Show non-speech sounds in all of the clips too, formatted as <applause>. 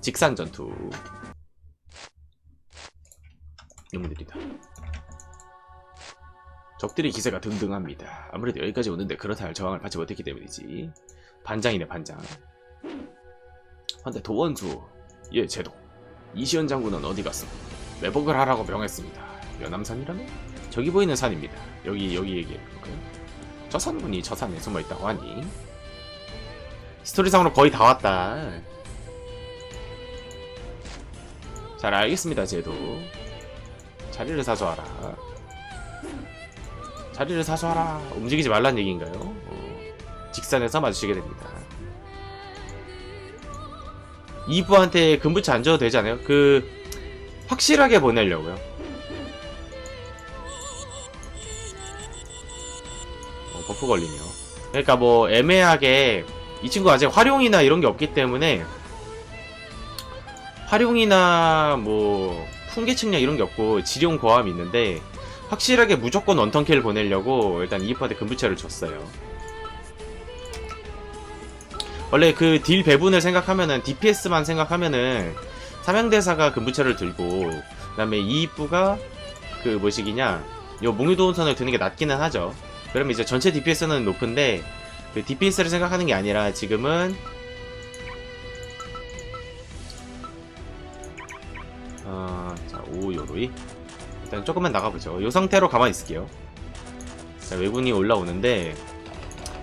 직산 전투. 느리다. 적들의 기세가 등등합니다. 아무래도 여기까지 오는데 그렇다 할 저항을 받지 못했기 때문이지. 반장이네 반장. 한데 도원수 예 제도. 이시연 장군은 어디 갔어 매복을 하라고 명했습니다. 연암산이라면 저기 보이는 산입니다. 여기 여기 얘기해볼까요? 저 산분이 저 산에 숨어있다고 하니? 스토리상으로 거의 다 왔다 잘 알겠습니다 제도. 자리를 사수하라. 자리를 사수하라. 움직이지 말란 얘기인가요? 어, 직산에서 마주치게 됩니다. 이부한테 금부치 안 줘도 되지 않아요? 그 확실하게 보내려고요. 어, 버프 걸리네요. 그러니까 뭐 애매하게 이 친구 아직 활용이나 이런 게 없기 때문에 활용이나 뭐 풍계 측량 이런 게 없고 지룡 고함이 있는데 확실하게 무조건 원턴킬 보내려고 일단 이파한테 금부차를 줬어요. 원래 그 딜 배분을 생각하면은 DPS만 생각하면은 삼양대사가 금부차를 들고 그 다음에 이이프가 그 뭐시기냐 요 몽유도원선을 드는 게 낫기는 하죠. 그러면 이제 전체 DPS는 높은데 그 DPS를 생각하는 게 아니라 지금은 오 요로이 일단 조금만 나가보죠. 요 상태로 가만히 있을게요. 자, 외군이 올라오는데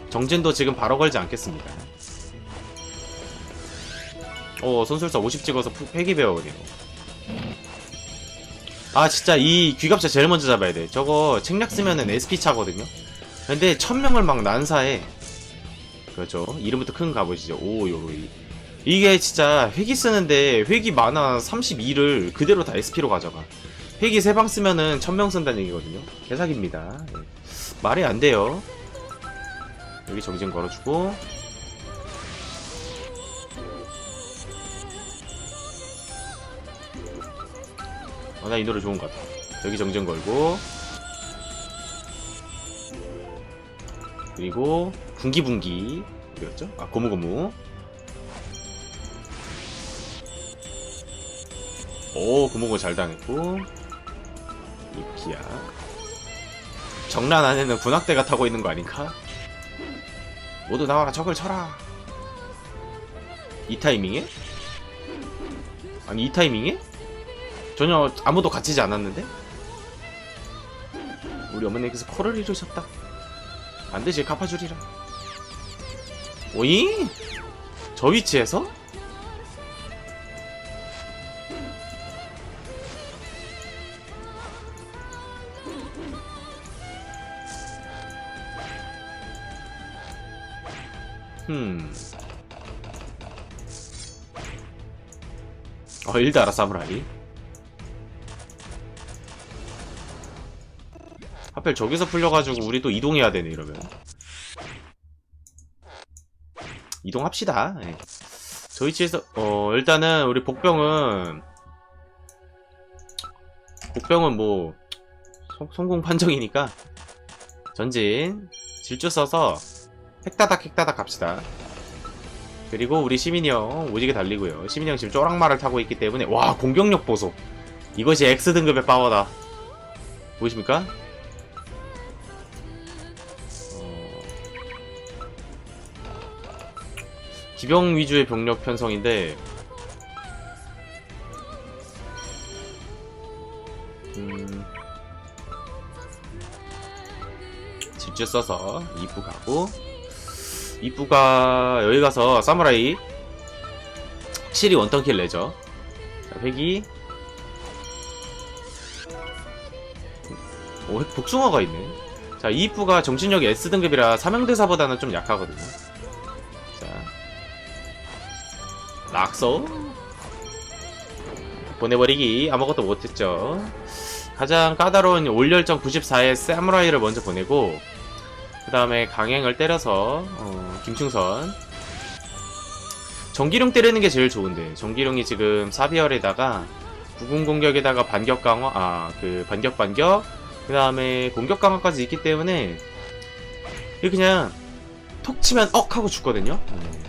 정진도 지금 바로 걸지 않겠습니다. 어, 손술사 50 찍어서 푸- 회기 배워버리네. 아, 진짜 이 귀갑차 제일 먼저 잡아야 돼. 저거 책략 쓰면은 SP 차거든요. 근데 천명을 막 난사해. 그렇죠. 이름부터 큰 가보시죠. 오, 요로이. 이게 진짜 회기 쓰는데 회기 만화 32를 그대로 다 SP로 가져가. 회기 3방 쓰면은 1000명 쓴다는 얘기거든요. 개사기입니다. 예. 말이 안 돼요. 여기 정진 걸어주고. 어, 나이 노래 좋은 것 같아. 여기 정진 걸고. 그리고 분기분기. 어디였죠? 아, 고무고무. 오, 구멍을 잘 당했고. 이피야. 정란 안에는 군악대가 타고 있는 거 아닌가? 모두 나와라, 적을 쳐라! 이 타이밍에? 아니, 이 타이밍에? 전혀 아무도 갇히지 않았는데? 우리 어머니께서 코를 이루셨다. 안 되지, 갚아주리라. 오잉? 저 위치에서? 흠. 어, 일다라 사무라이. 하필 저기서 풀려가지고 우리 또 이동해야 되네, 이러면. 이동합시다. 예. 저 위치에서, 어, 일단은 우리 복병은, 복병은 뭐, 성- 성공 판정이니까, 전진, 질주 써서, 획다닥 획다닥 갑시다. 그리고 우리 시민이 형 오지게 달리고요. 시민이 형 지금 쪼랑말을 타고 있기 때문에 와 공격력 보소. 이것이 X 등급의 파워다. 보이십니까? 어... 기병 위주의 병력 편성인데 음... 질주 써서 2부 가고 이쁘가 여기 가서 사무라이 확실히 원턴킬 내죠. 자, 회기. 오 획- 복숭아가 있네. 자 이쁘가 정신력이 S등급이라 사명대사보다는 좀 약하거든요. 자. 낙서. 보내버리기. 아무것도 못했죠. 가장 까다로운 올열정 94의 사무라이를 먼저 보내고 그 다음에 강행을 때려서 어, 김충선. 전기룡 때리는 게 제일 좋은데 전기룡이 지금 사비열에다가 구군 공격에다가 반격 강화 아 그 반격 반격 그 다음에 공격 강화까지 있기 때문에 이게 그냥 톡 치면 억 하고 죽거든요. 음.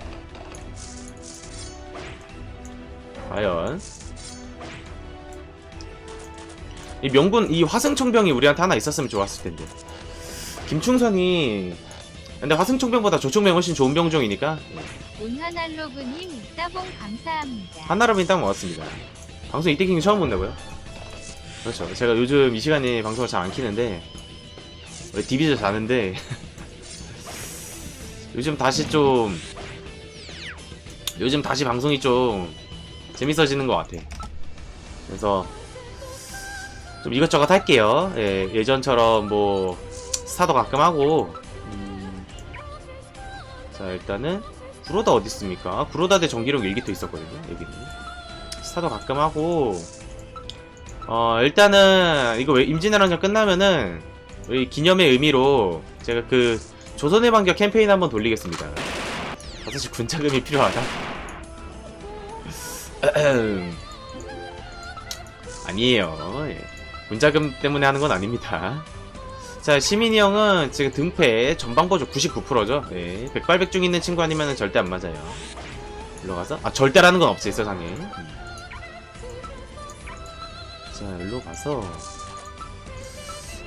과연. 이 명분 이 화승총병이 우리한테 하나 있었으면 좋았을 텐데. 김충선이 근데 화승총병보다 조총병 훨씬 좋은 병종이니까. 온화날로그님 따봉 감사합니다. 한나라빈 딱 먹었습니다. 방송 이때킹 처음 본다고요? 그렇죠. 제가 요즘 이 시간에 방송을 잘 안 키는데 원래 디비저 자는데 <laughs> 요즘 다시 좀 요즘 다시 방송이 좀 재밌어지는 것 같아. 그래서 좀 이것저것 할게요. 예, 예전처럼 뭐 스타도 가끔 하고 음, 자 일단은 구로다 어디 있습니까? 구로다 대 정기록 일기토 있었거든요 여기는 스타도 가끔 하고 어 일단은 이거 왜 임진왜란전 끝나면은 기념의 의미로 제가 그 조선의 반격 캠페인 한번 돌리겠습니다. 사실 군자금이 필요하다. <clears throat> 아니에요. 예. 군자금 때문에 하는 건 아닙니다. 자, 시민이 형은 지금 등패 전방 보조 99%죠. 네. 백발백중 있는 친구 아니면 절대 안 맞아요. 일로 가서 아 절대라는 건 없어요 세상에. 음. 자, 일로 가서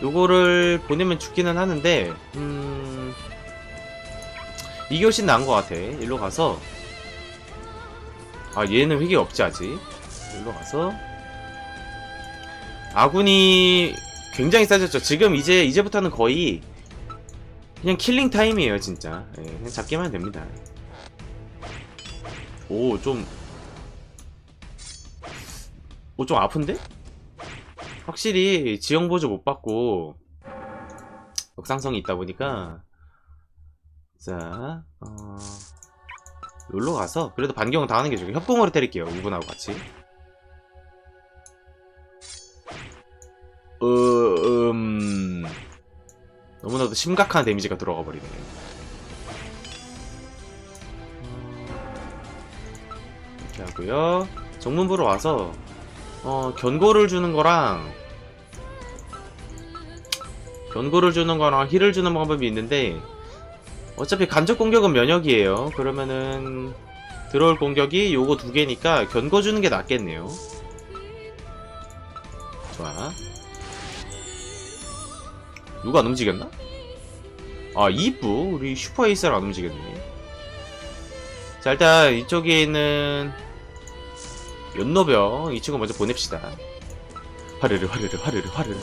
요거를 보내면 죽기는 하는데 음 이게 훨씬 나은 것 같아 일로 가서 아 얘는 회계 없지 아직 일로 가서 아군이 굉장히 싸졌죠. 지금 이제 이제부터는 거의 그냥 킬링 타임이에요 진짜. 예, 그냥 잡기만 됩니다. 오 좀. 오 좀 아픈데? 확실히 지형 보조 못 받고 역상성이 있다 보니까. 자 어... 여기로 가서 그래도 반경은 당하는 게 좋고 협공으로 때릴게요 우분하고 같이 으, 음... 너무나도 심각한 데미지가 들어가 버리네 이렇게 하고요 정문부로 와서 어, 견고를 주는 거랑 견고를 주는 거랑 힐을 주는 방법이 있는데 어차피 간접 공격은 면역이에요. 그러면은 들어올 공격이 요거 두 개니까 견고 주는 게 낫겠네요. 좋아. 누가 안 움직였나? 아 이쁘 우리 슈퍼 에이스를 안 움직였네. 자 일단 이쪽에 있는 연노병 이 친구 먼저 보냅시다. 화르르 화르르 화르르 화르르.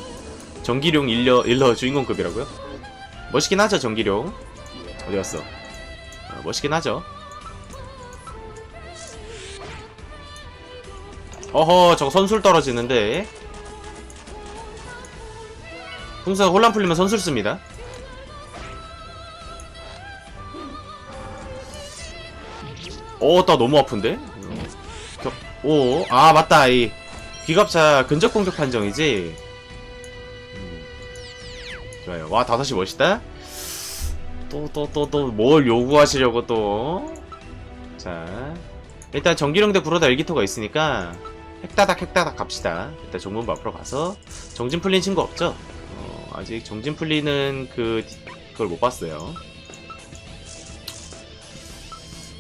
전기룡 일러 일러 주인공급이라고요? 멋있긴 하죠 전기룡. 어디 갔어? 아, 멋있긴 하죠. 어허 저거 선술 떨어지는데. 풍선 혼란 풀리면 선술 씁니다. 어, 나 너무 아픈데? 겨- 오, 아, 맞다. 이 귀갑차 근접 공격 판정이지? 음. 좋아요. 와, 5시 멋있다? 또, 또, 또, 또, 뭘 요구하시려고 또? 자. 일단 전기령 대 구로다 일기토가 있으니까, 핵다닥, 핵다닥 갑시다. 일단 정문부 앞으로 가서, 정진 풀린 친구 없죠? 어, 아직 정진 풀리는 그, 그걸 못 봤어요.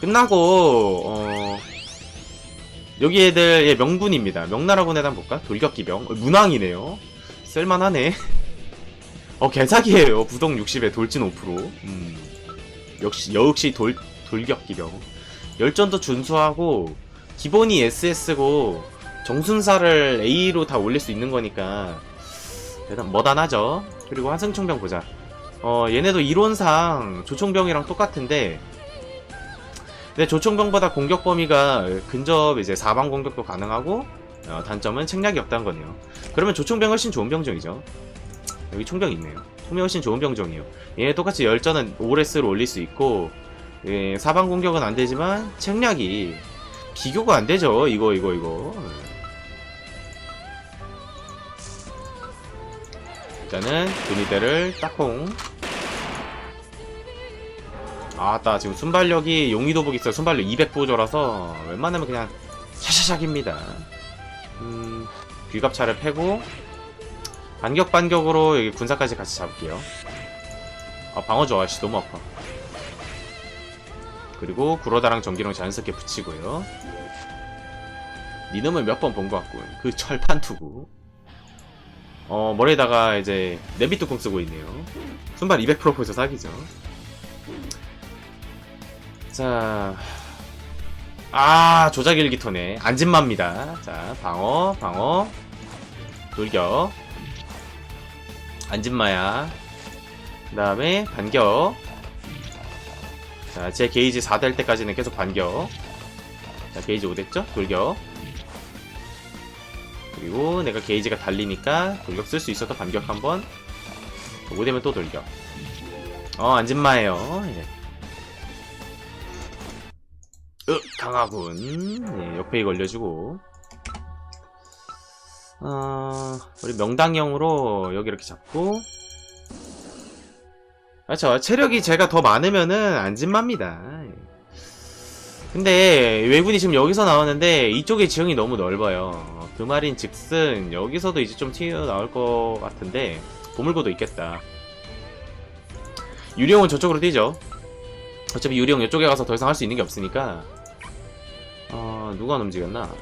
끝나고 어 여기 애들 예, 명분입니다. 명나라군 애단 볼까? 돌격기병 어, 문항이네요. 쓸만하네. <laughs> 어 개사기예요. 부동 60에 돌진 5%. 음. 역시 역시 돌 돌격기병. 열전도 준수하고 기본이 SS고 정순사를 A로 다 올릴 수 있는 거니까 대단 머단하죠. 그리고 환승총병 보자. 어 얘네도 이론상 조총병이랑 똑같은데 근데 조총병보다 공격 범위가 근접 이제 사방 공격도 가능하고 어, 단점은 책략이 없다는 거네요. 그러면 조총병 훨씬 좋은 병종이죠. 여기 총병 있네요. 총병 훨씬 좋은 병종이에요. 얘 똑같이 열전은 오레스로 올릴 수 있고 예, 사방 공격은 안 되지만 책략이 비교가 안 되죠. 이거 이거 이거. 일단은 근위대를 딱콩. 아따 지금 순발력이 용의도복 있어요. 순발력 200 보조라서 웬만하면 그냥 샤샤샥입니다. 음 귀갑차를 패고 반격 반격으로 여기 군사까지 같이 잡을게요. 아 방어 좋아 씨 너무 아파. 그리고 구로다랑 전기랑 자연스럽게 붙이고요. 니놈을 몇 번 본 것 같군. 그 철판 투구. 어, 머리에다가 이제 내비 뚜껑 쓰고 있네요. 순발 200% 포에서 사기죠. 자. 아, 조작 일기토네. 안진마입니다. 자, 방어, 방어. 돌격. 안진마야. 그 다음에 반격. 자, 제 게이지 4 될 때까지는 계속 반격. 자, 게이지 5 됐죠? 돌격. 그리고 내가 게이지가 달리니까 돌격 쓸 수 있어도 반격 한번. 5 되면 또 돌격. 어, 안진마예요. 예. 으, 강하군. 예, 옆에 걸려주고. 어, 우리 명당형으로 여기 이렇게 잡고. 그렇죠. 체력이 제가 더 많으면은 안진마입니다. 예. 근데 외군이 지금 여기서 나오는데 이쪽의 지형이 너무 넓어요. 어, 그 말인 즉슨 여기서도 이제 좀 튀어나올 것 같은데 보물고도 있겠다. 유령은 저쪽으로 뛰죠. 어차피 유령 이쪽에 가서 더 이상 할 수 있는 게 없으니까 어, 누가 안 움직였나?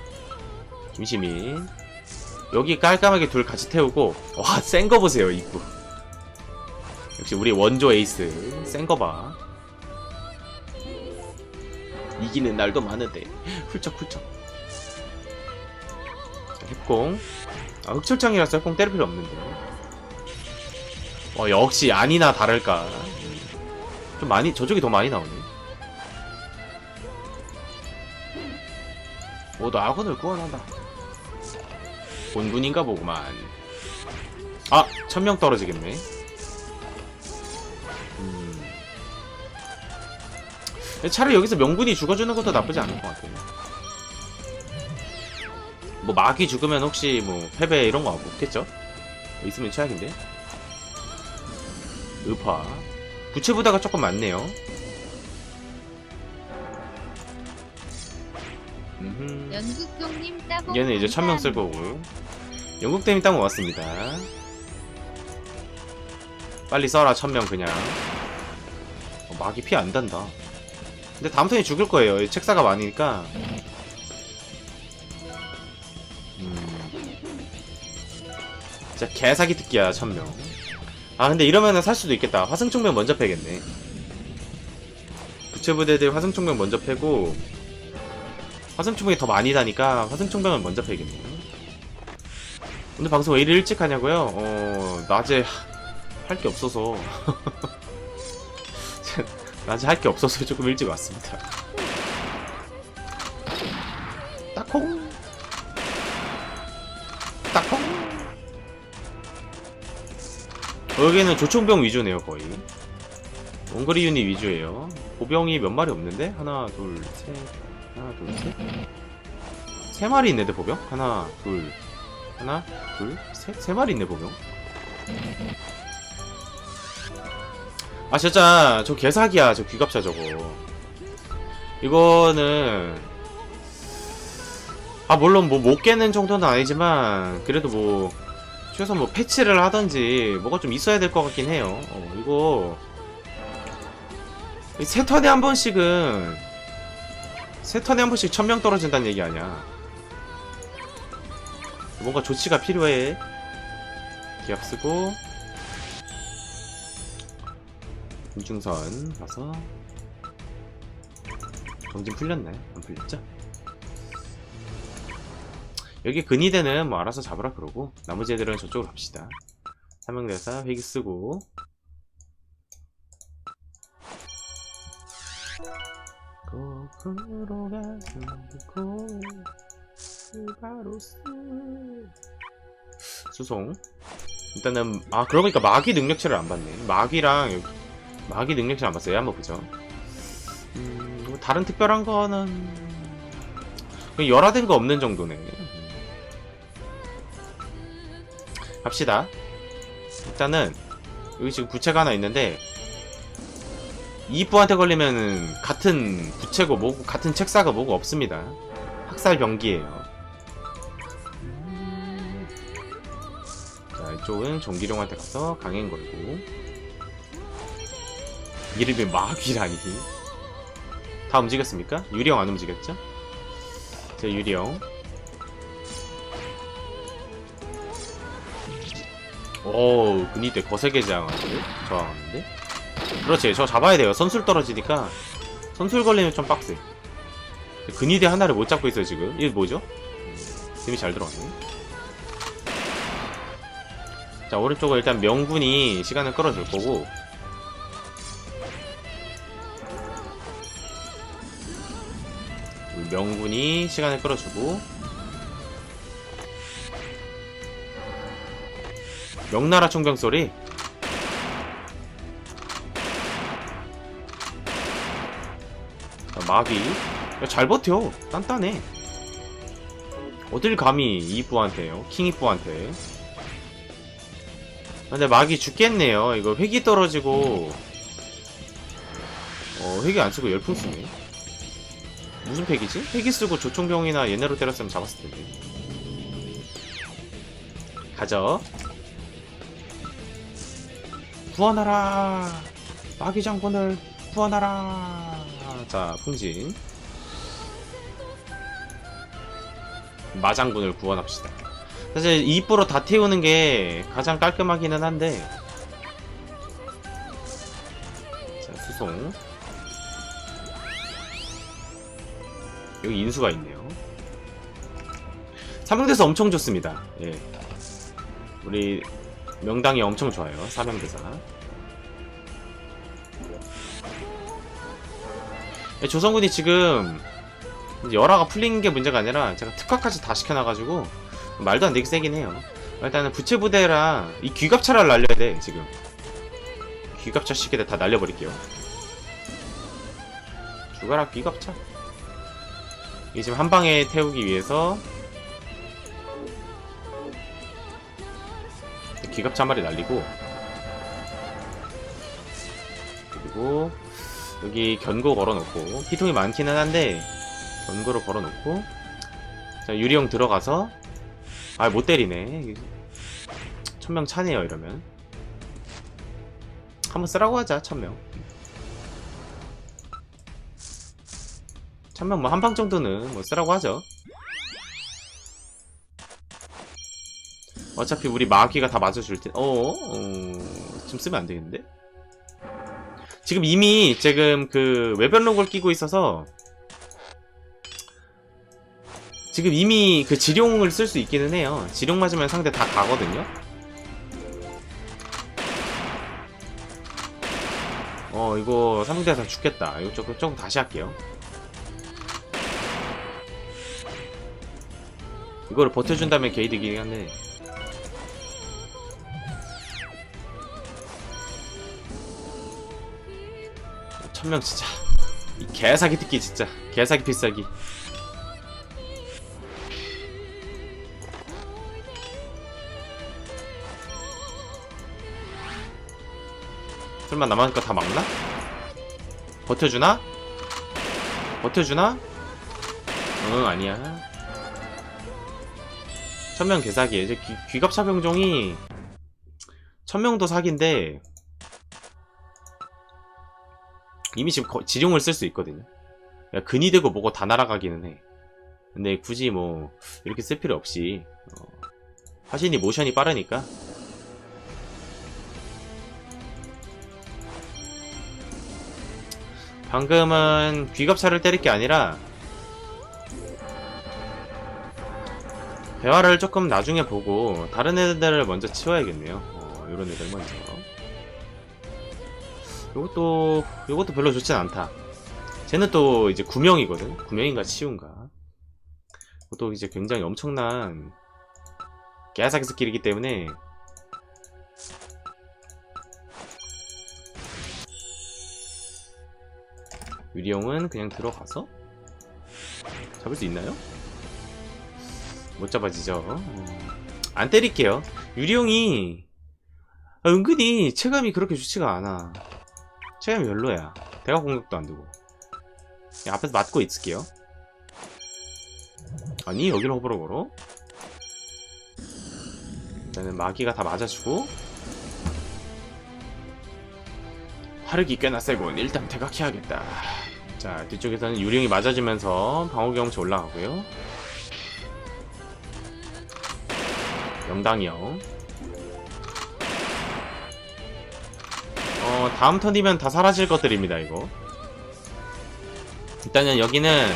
김시민 여기 깔끔하게 둘 같이 태우고 와 센 거 보세요 입구 역시 우리 원조 에이스 센 거 봐. 이기는 날도 많은데 훌쩍훌쩍 자, 협공. 아 흑철창이라서 협공 때릴 필요 없는데. 어 역시 아니나 다를까. 좀 많이 저쪽이 더 많이 나오네. 모두 아군을 구원한다. 본군인가 보구만. 아 천명 떨어지겠네. 음. 차라리 여기서 명분이 죽어주는 것도 나쁘지 않을 것 같아요. 뭐 마귀 죽으면 혹시 뭐 패배 이런 거 없겠죠? 뭐 있으면 최악인데. 읍화. 부채보다가 조금 많네요. 음흠. 연국동님 따봉 얘는 이제 천명 쓸. 거고. 영국 댐이 땅 왔습니다. 빨리 써라 천명 그냥. 어, 마귀 피안 단다. 근데 다음 턴에 죽을 거예요. 이 책사가 많으니까. 진짜 개사기 특기야 천명. 아 근데 이러면은 살 수도 있겠다. 화승총명 먼저 패겠네. 부채부대들 화승총명 먼저 패고 화승총명이 더 많이 다니까 화승총명을 먼저 패겠네요. 오늘 방송 왜 이리 일찍 하냐고요? 어 낮에 할 게 없어서 <laughs> 낮에 할 게 없어서 조금 일찍 왔습니다. 따콩 따콩 여기는 조총병 위주네요 거의. 원거리 유닛 위주예요. 보병이 몇 마리 없는데? 하나 둘셋 하나 둘셋세 마리 있는데 보병? 하나 둘 하나 둘셋세 마리 있네 보병. 아 진짜 저 개사기야 저 귀갑차 저거. 이거는 아 물론 뭐 못 깨는 정도는 아니지만 그래도 뭐 최소 뭐 패치를 하던지 뭐가 좀 있어야 될 것 같긴 해요. 어, 이거 이세 턴에 한 번씩은 세 턴에 한 번씩 천명 떨어진다는 얘기 아니야. 뭔가 조치가 필요해. 기합 쓰고. 김중선 가서. 정진 풀렸네. 안 풀렸죠? 여기 근위대는 뭐 알아서 잡으라 그러고 나머지 애들은 저쪽으로 갑시다. 사명대사 회기 쓰고. 거꾸로 가는 고에 스바로스 수송. 일단은 아 그러고 보니까 마귀 능력치를 안 봤네. 마귀랑 여기 마귀 능력치 안 봤어요. 한번 보죠. 음, 뭐 다른 특별한 거는 열화된 거 없는 정도네 갑시다. 일단은 여기 지금 부채가 하나 있는데 이부한테 걸리면은 같은 부채고 뭐고 같은 책사가 뭐고 없습니다. 학살 병기예요. 자 이쪽은 정기룡한테 가서 강행 걸고. 이름이 마귀라니. 다 움직였습니까? 유령 안 움직였죠? 자 유령 오 근이때 거세게 저항하는데? 저항하는데? 그렇지 저 잡아야 돼요. 선술 떨어지니까. 선술 걸리면 좀 빡세. 근이대 하나를 못 잡고 있어요 지금. 이게 뭐죠? 힘이 잘 들어갔네. 자 오른쪽은 일단 명분이 시간을 끌어줄 거고. 명분이 시간을 끌어주고 명나라 총병 소리. 자, 마귀. 야, 잘 버텨. 단단해. 어딜 감히 이부한테요? 킹이부한테. 근데 마귀 죽겠네요. 이거 회기 떨어지고. 어 회기 안 쓰고 열풍 쓰네. 무슨 팩이지? 회기 쓰고 조총병이나 얘네로 때렸으면 잡았을 텐데. 가죠 구원하라. 마귀 장군을 구원하라. 자 풍진. 마장군을 구원합시다. 사실 2%로 다 태우는 게 가장 깔끔하기는 한데. 자 수송. 여기 인수가 있네요. 사명대사 엄청 좋습니다. 예. 우리 명당이 엄청 좋아요 사명대사. 예, 조성군이 지금 열화가 풀린 게 문제가 아니라 제가 특화까지 다 시켜놔가지고 말도 안 되게 세긴 해요. 일단은 부채부대랑 이 귀갑차를 날려야 돼 지금. 귀갑차 시계들 다 날려버릴게요. 죽어라 귀갑차? 이게 지금 한 방에 태우기 위해서 기갑차 한 마리 날리고 그리고 여기 견고 걸어놓고 피통이 많기는 한데 견고로 걸어놓고 자 유리형 들어가서 아 못 때리네. 천명 차네요 이러면. 한번 쓰라고 하자 천명. 천명 뭐 한 방 정도는 뭐 쓰라고 하죠 어차피 우리 마귀가 다 맞아줄 때, 어, 어, 좀 쓰면 안 되겠는데? 지금 이미 지금 그 외변록을 끼고 있어서 지금 이미 그 지룡을 쓸 수 있기는 해요. 지룡 맞으면 상대 다 가거든요. 어, 이거 상대가 죽겠다. 이거 조금, 조금 다시 할게요. 이거를 버텨준다면 게이드이긴 한데. 천명 진짜 이 개사기 듣기 진짜 개사기 필살기 설마 거다 막나? 버텨주나? 버텨주나? 응 아니야 천명 개사기에 이제 귀, 귀갑차 병종이 천명도 사기인데 이미 지금 거- 지룡을 쓸 수 있거든요. 야, 근이 되고 뭐고 다 날아가기는 해. 근데 굳이 뭐 이렇게 쓸 필요 없이 어, 화신이 모션이 빠르니까 방금은 귀갑차를 때릴 게 아니라 대화를 조금 나중에 보고 다른 애들을 먼저 치워야겠네요. 어, 이런 애들 먼저. 요것도 요것도 별로 좋진 않다. 쟤는 또 이제 구명이거든. 구명인가 치운가. 그것도 이제 굉장히 엄청난 개사기 스킬이기 때문에 유리용은 그냥 들어가서 잡을 수 있나요? 못 잡아지죠. 음, 안 때릴게요. 유리용이 아, 은근히 체감이 그렇게 좋지가 않아. 체감이 별로야. 대각 공격도 안 되고. 그냥 앞에서 맞고 있을게요. 아니, 여기를 허브로 걸어? 일단은 마기가 다 맞아주고. 화력이 꽤나 세군. 일단 대각해야겠다. 자, 뒤쪽에서는 유령이 맞아주면서 방어 경험치 올라가고요. 영당형. 다음 턴이면 다 사라질 것들입니다 이거. 일단은 여기는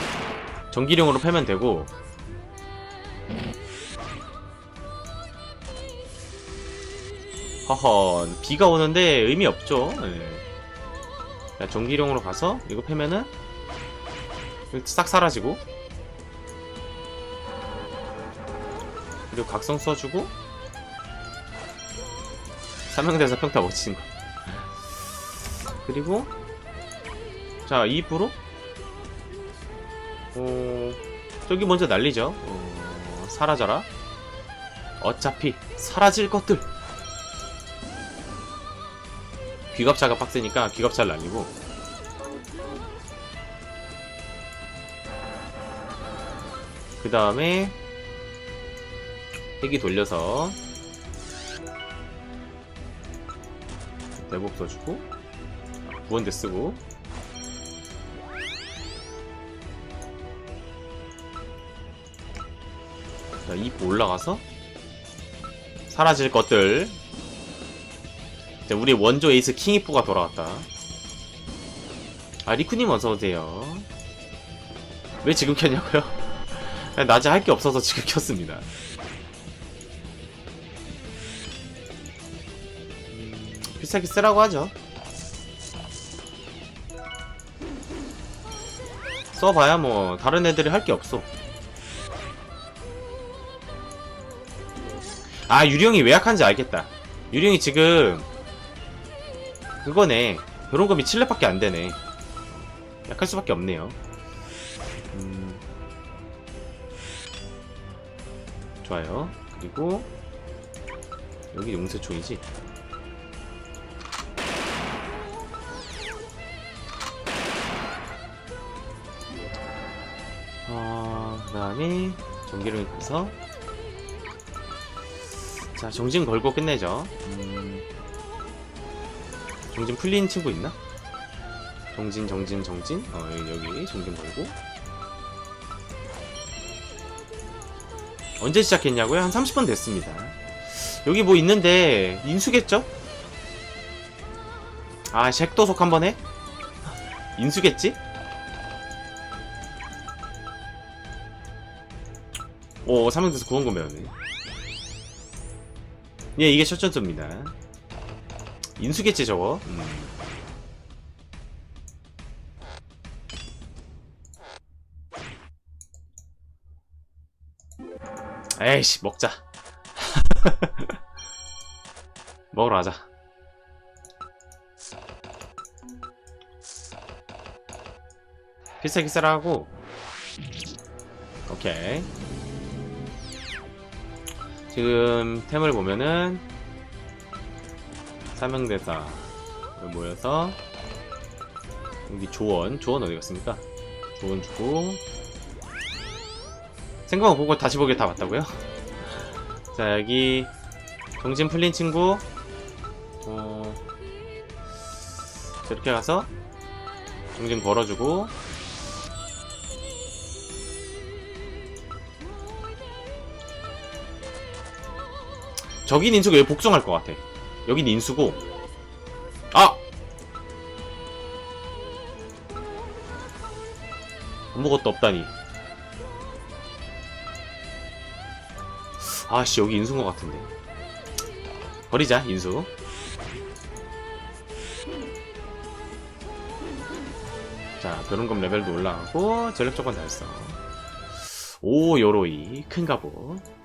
전기룡으로 패면 되고. 허허 비가 오는데 의미 없죠. 예. 자, 전기룡으로 가서 이거 패면은 싹 사라지고. 그리고 각성 써주고. 삼명대사 평타 못 치는 거 그리고 자 2%? 어... 저기 먼저 날리죠. 어... 사라져라. 어차피 사라질 것들. 귀갑차가 빡세니까 귀갑차를 날리고. 그 다음에 핵이 돌려서 대복 써주고 구원대 쓰고. 자, 2포 올라가서 사라질 것들. 자, 우리 원조 에이스 킹이포가 돌아왔다. 아 리쿠님 어서오세요. 왜 지금 켰냐고요? <laughs> 낮에 할 게 없어서 지금 켰습니다. 음, 비싸게 쓰라고 하죠 써봐야 뭐 다른 애들이 할 게 없어. 아 유령이 왜 약한지 알겠다. 유령이 지금 그거네. 결혼금이 7렙밖에 안 되네. 약할 수밖에 없네요. 음... 좋아요. 그리고 여기 용세총이지 다음에 전기를 가서 자 정진 걸고 끝내죠 음... 정진 풀린 친구 있나? 정진 정진 정진 어 여기, 정진 걸고 언제 시작했냐고요? 한 30분 됐습니다 여기 뭐 있는데 인수겠죠? 아 쉑도속 한번 해? 인수겠지? 오 삼명대에서 구원금 배웠네 예 이게 첫 전투입니다. 인수겠지 저거? 음. 에이씨 먹자. <laughs> 먹으러 가자. 필살기 쓰라고. 오케이 지금 템을 보면은 사명대사 모여서 여기 조언 조언 어디 갔습니까? 조언 주고 생각을 보고 다시 보기에 다 맞다고요? 자 여기 정신 풀린 친구 어 저렇게 가서 정신 걸어주고 저긴 인수가 왜 복종할 것 같아. 여긴 인수고. 아! 아무것도 없다니. 아씨 여기 인수인 것 같은데. 버리자 인수. 자 변원금 레벨도 올라가고 전력 조건 달성. 오 요로이. 큰 갑옷 오케이